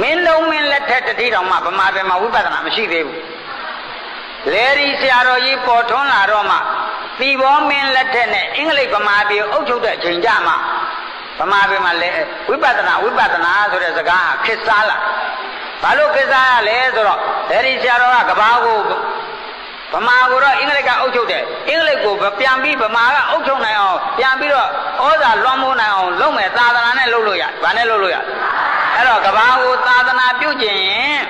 မင်းလုံးမင်းလက်ထက်တတိတော်မှဗမာပြည်မှာဝိပဿနာမရှိသေးဘူးလေဒီဆရာတော်ကြီးပေါ်ထွန်းလာတော့မှသီဘောမင်းလက်ထက်နဲ့အင်္ဂလိပ်ဗမာပြည်အုပ်ချုပ်တဲ့အချိန်ကြမှာဗမာပြည်မှာလေဝိပဿနာဝိပဿနာဆိုတဲ့စကားခစ်စားလာဘာလို့ခစ်စားရလဲဆိုတော့လေဒီဆရာတော်ကကဘာကိုဗမာကိုတော့အင်္ဂလိပ်ကအုပ်ချုပ်တယ်အင်္ဂလိပ်ကိုပြန်ပြီးဗမာကအုပ်ချုပ်နိုင်အောင်ပြန်ပြီးတော့ဩဇာလွှမ်းမိုးနိုင်အောင်လုပ်မယ်သာသနာနဲ့လုပ်လို့ရဘာနဲ့လုပ်လို့ရ အဲ့တော့ကဘာကိုသာသနာပြုကျင်ရင်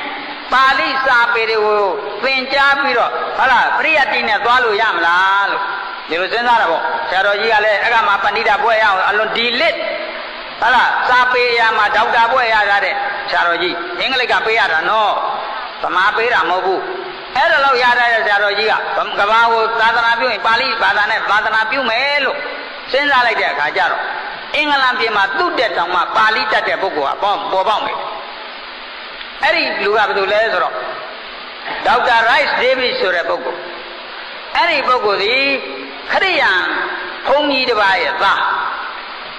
ပါဠိစာပေတွေကိုသင်ကြားပြီးတော့ဟုတ်လားပရိယတ်တိနဲ့သွားလို့ရမလားလို့ဒီလိုစဉ်းစားတာပေါ့ဆရာတော်ကြီးကလည်းအဲ့ကမှာပဏိတာဘွဲ့ရအောင်အလွန်ဒီလစ်ဟုတ်လားစာပေရမှာဒေါက်တာဘွဲ့ရတာတဲ့ဆရာတော်ကြီးအင်္ဂလိပ်ကပေးရတာနော်သမာပေးတာမဟုတ်ဘူးအဲ့ဒါလောက်ရတဲ့ဆရာတော်ကြီးကကဘာကိုသာသနာပြုရင်ပါဠိဘာသာနဲ့သာသနာပြုမယ်လို့စဉ်းစားလိုက်တဲ့အခါကျတော့ အင်္ဂလန်ပြည်မှာသူ့တက်တောင်မှပါဠိတတ်တဲ့ပုဂ္ဂိုလ်ကပေါ်ပေါ်ပေါက်မယ်အဲ့ဒီလူကဘယ်သူလဲဆိုတော့ဒေါက်တာရိုက်စ်ဒေးဗစ်ဆိုတဲ့ပုဂ္ဂိုလ်အဲ့ဒီပုဂ္ဂိုလ်ဒီခရိယံဘုန်းကြီးတစ်ပါးရဲ့သား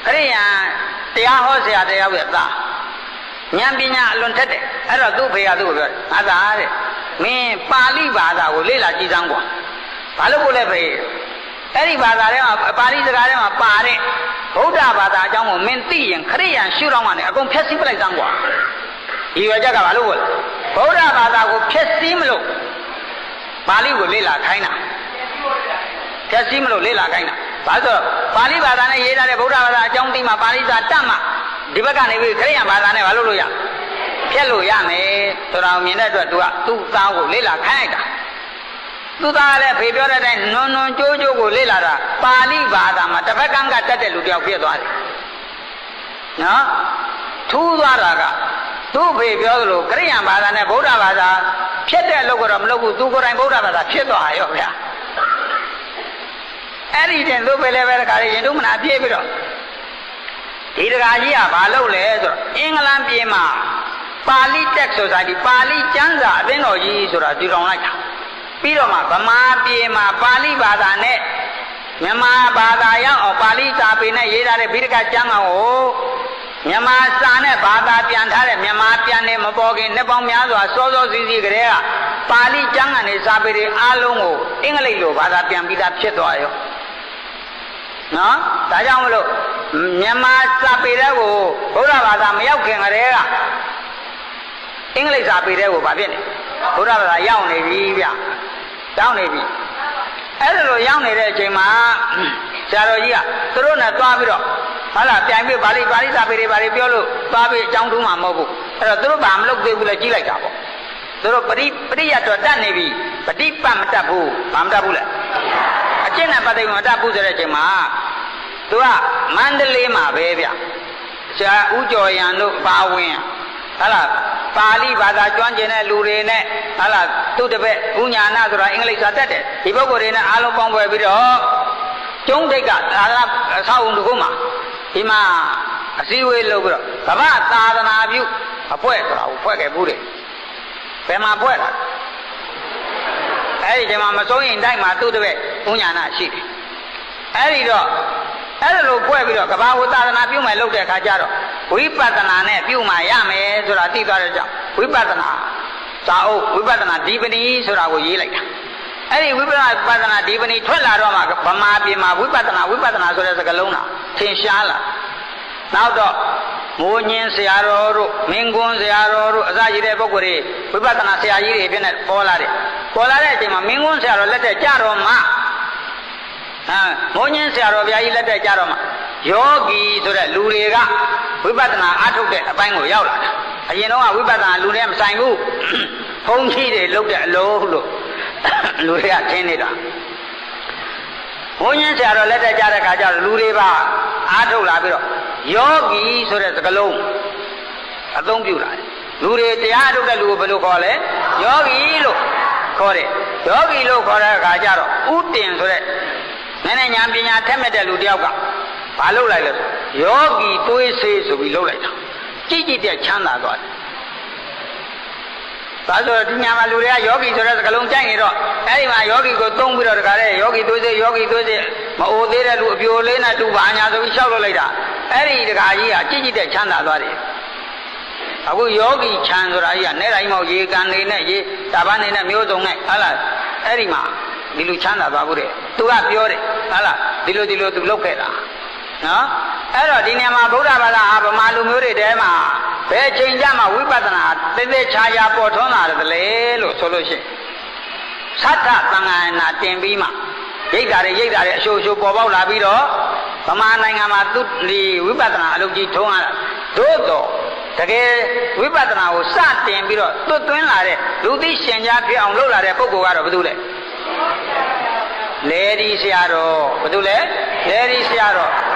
ခရိယံတရားဟောဆရာတယောက်ရဲ့သားဉာဏ်ပညာအလွန်ထက်တယ်အဲ့တော့သူ့ဖေကသူ့ကိုပြောတယ်အသာတဲ့မင်းပါဠိဘာသာကိုလေ့လာကြည့်စမ်းကွာဘာလို့ကိုလဲဖေအဲ့ဒီဘာသာထဲမှာပါဠိစကားထဲမှာပါတဲ့ ဗုဒ္ဓဘာသာအကြောင်းကိုမင်းသိရင်ခရိယံရှုထောင့်ကနေအကုန်ဖျက်ဆီးပလိုက်စမ်းကွာဒီဝကြကဘာလို့လဲဗုဒ္ဓဘာသာကိုဖျက်ဆီးမလို့ပါဠိကိုလေ့လာခိုင်းတာဖျက်ဆီးမလို့လေ့လာခိုင်းတာဘာလို့ပါဠိဘာသာနဲ့ရေးထားတဲ့ဗုဒ္ဓဘာသာအကြောင်းသိမှပါဠိစာတတ်မှဒီဘက်ကနေပြီးခရိယံဘာသာနဲ့ဘာလို့လို့ရဖျက်လို့ရမယ်ဆိုတာကိုမြင်တဲ့အတွက်သူကသူ့သားကိုလေ့လာခိုင်းလိုက်တာ သူသားလည်းဖေပြောတဲ့အတိုင်းနွန်နွန်ကြိုးကြိုးကိုလေ့လာတာပါဠိဘာသာမှာတစ်ဖက်ကန်းကတတ်တဲ့လူတယောက်ဖြစ်သွားတယ်နော်ထူးသွားတာကသူ့ဖေပြောသလိုခရိယံဘာသာနဲ့ဗုဒ္ဓဘာသာဖြစ်တဲ့အလုပ်ကတော့မလုပ်ဘူးသူကိုယ်တိုင်ဗုဒ္ဓဘာသာဖြစ်သွားရောဗျာအဲ့ဒီတင်သူ့ဖေလည်းပဲတခါရင်တို့မနာပြေးပြီးတော့ဒီတခါကြီးကဘာလုပ်လဲဆိုတော့အင်္ဂလန်ပြည်မှာပါဠိတက်ဆိုတာဒီပါဠိကျမ်းစာအသင်းတော်ကြီးဆိုတာဒီကောင်လိုက်တာ ပြီးတော့မှဗမာပြည်မှာပါဠိဘာသာနဲ့မြန်မာဘာသာရောက်အောင်ပါဠိစာပေနဲ့ရေးထားတဲ့ဗိဒကကျမ်းကောင်ကိုမြန်မာစာနဲ့ဘာသာပြန်ထားတဲ့မြန်မာပြန်နေမပေါ်ခင်နှစ်ပေါင်းများစွာစောစောစီးစီးကလေးကပါဠိကျမ်းကနေစာပေတွေအားလုံးကိုအင်္ဂလိပ်လိုဘာသာပြန်ပြီးသားဖြစ်သွားရောနော်ဒါကြောင့်မလို့မြန်မာစာပေတွေကိုဘုရားဘာသာမရောက်ခင်ကတည်းကအင်္ဂလိပ်စာပေတွေကိုဗာဖြစ်နေဘုရားဘာသာရောက်နေပြီဗျ ရောက်နေပြီအဲ့ဒါလိုရောက်နေတဲ့အချိန်မှာဆရာတော်ကြီးကသူတို့နဲ့သွားပြီးတော့ဟာလာပြိုင်ပြီးပါဠိပါဠိစာပေတွေပါဠိပြောလို့သွားပြီးအကြောင်းထူးမှာမဟုတ်ဘူးအဲ့တော့သူတို့ဘာမလုပ်သေးဘူးလဲကြီးလိုက်တာပေါ့သူတို့ပရိပရိယတ်တော်တတ်နေပြီပฏิပတ်မတတ်ဘူးဘာမတတ်ဘူးလဲအကျင့်နဲ့ပတ်သက်မတတ်ဘူးဆိုတဲ့အချိန်မှာသူကမန္တလေးမှာပဲဗျဆရာဦးကျော်ရန်တို့ပါဝင် ဟာလားပါဠိဘာသာကျွမ်းကျင်တဲ့လူတွေနဲ့ဟာလားသူ့တပည့်ဥညာနာဆိုတာအင်္ဂလိပ်စာတတ်တယ်ဒီပုဂ္ဂိုလ်တွေနဲ့အားလုံးပေါင်းပွဲပြီးတော့ကျုံးတိတ်ကသာသနာအဆောက်အုံတစ်ခုမှာဒီမှာအစည်းအဝေးလုပ်ပြီးတော့ကမ္ဘာသာသနာပြုအဖွဲ့ဆိုတာကိုဖွဲ့ခဲ့ဘူးတယ်ဘယ်မှာဖွဲ့တာအဲ့ဒီချိန်မှာမစိုးရင်တိုက်မှာသူ့တပည့်ဥညာနာရှိတယ်အဲ့ဒီတော့အဲ့ဒါလိုဖွဲ့ပြီးတော့ကဘာဝသာသနာပြုမယ်လုပ်တဲ့အခါကျတော့ ဝိပဿနာနဲ့ပြုမှရမယ်ဆိုတာသိသွားတဲ့ကြောင့်ဝိပဿနာသာအုပ်ဝိပဿနာဒီပဏီဆိုတာကိုရေးလိုက်တာအဲ့ဒီဝိပဿနာပဿနာဒီပဏီထွက်လာတော့မှဗမာပြည်မှာဝိပဿနာဝိပဿနာဆိုတဲ့စကားလုံးကသင်ရှားလာနောက်တော့မိုးညင်းဆရာတော်တို့မင်းကွန်းဆရာတော်တို့အစရှိတဲ့ပုဂ္ဂိုလ်တွေဝိပဿနာဆရာကြီးတွေဖြစ်နေပေါ်လာတယ်ပေါ်လာတဲ့အချိန်မှာမင်းကွန်းဆရာတော်လက်ထက်ကြတော့မှဟမ်မိုးညင်းဆရာတော်ဘုရားကြီးလက်ထက်ကြတော့မှယောဂီဆိုတဲ့လူတွေက ဝိပဿနာအားထုတ်တဲ့အပိုင်းကိုရောက်လာတာအရင်တော့ဝိပဿနာလူတွေမဆိုင်ဘူးဘုန်းကြီးတွေလုပ်တဲ့အလုံးလို့လူတွေကထင်းနေတာဘုန်းကြီးဆရာတော်လက်ထက်ကြတဲ့ခါကျတော့လူတွေပါအားထုတ်လာပြီးတော့ယောဂီဆိုတဲ့စကားလုံးအသုံးပြုလာတယ်လူတွေတရားထုတ်တဲ့လူကိုဘယ်လိုခေါ်လဲယောဂီလို့ခေါ်တယ်ယောဂီလို့ခေါ်တဲ့အခါကျတော့ဥတင်ဆိုတဲ့နည်းနည်းညာပညာထက်မဲ့တဲ့လူတယောက်က ဘာလုပ်လိုက်လဲဆိုယောဂီတွေးစေးဆိုပြီးလုပ်လိုက်တာကြည့်ကြည့်တဲ့ချမ်းသာသွားတယ်ဒါဆိုဒီညာမှာလူတွေကယောဂီဆိုတဲ့စကားလုံးကြိုက်နေတော့အဲ့ဒီမှာယောဂီကိုသုံးပြီးတော့တခါလေယောဂီသွေးစေယောဂီသွေးစေမအိုသေးတဲ့လူအပြိုလေးနဲ့တူပါညာဆိုပြီးလျှောက်လို့လိုက်တာအဲ့ဒီတခါကြီးကကြည့်ကြည့်တဲ့ချမ်းသာသွားတယ်အခုယောဂီချမ်းဆိုတာကြီးကနဲ့တိုင်းမောက်ရေကန်နေနဲ့ရေတာပန်းနေနဲ့မျိုးစုံနဲ့ဟုတ်လားအဲ့ဒီမှာဒီလိုချမ်းသာသွားဘူးတဲ့သူကပြောတယ်ဟုတ်လားဒီလိုဒီလိုသူလုပ်ခဲ့တာ နော်အဲ့တော့ဒီနေရာမှာဗုဒ္ဓဘာသာဟာဗမာလူမျိုးတွေတဲမှာဘယ်ချိန်ကြမှာဝိပဿနာသေသေးချာချာပေါ်ထွန်းလာတယ်လေလို့ဆိုလို့ရှိရင်သတ္တသံဃာနာတင်ပြီးမှရိတ်တာတွေရိတ်တာတွေအရှိုးရှိုးပေါ်ပေါက်လာပြီးတော့ဗမာနိုင်ငံမှာသူဒီဝိပဿနာအလုပ်ကြီးထုံးရတာသို့တော့တကယ်ဝိပဿနာကိုစတင်ပြီးတော့သွတ်သွင်းလာတဲ့လူသိရှင်ကြားဖြစ်အောင်လုပ်လာတဲ့ပုဂ္ဂိုလ်ကတော့ဘယ်သူလဲလေဒီဆရာတော်ဘယ်သူလဲလေဒီဆရာတော်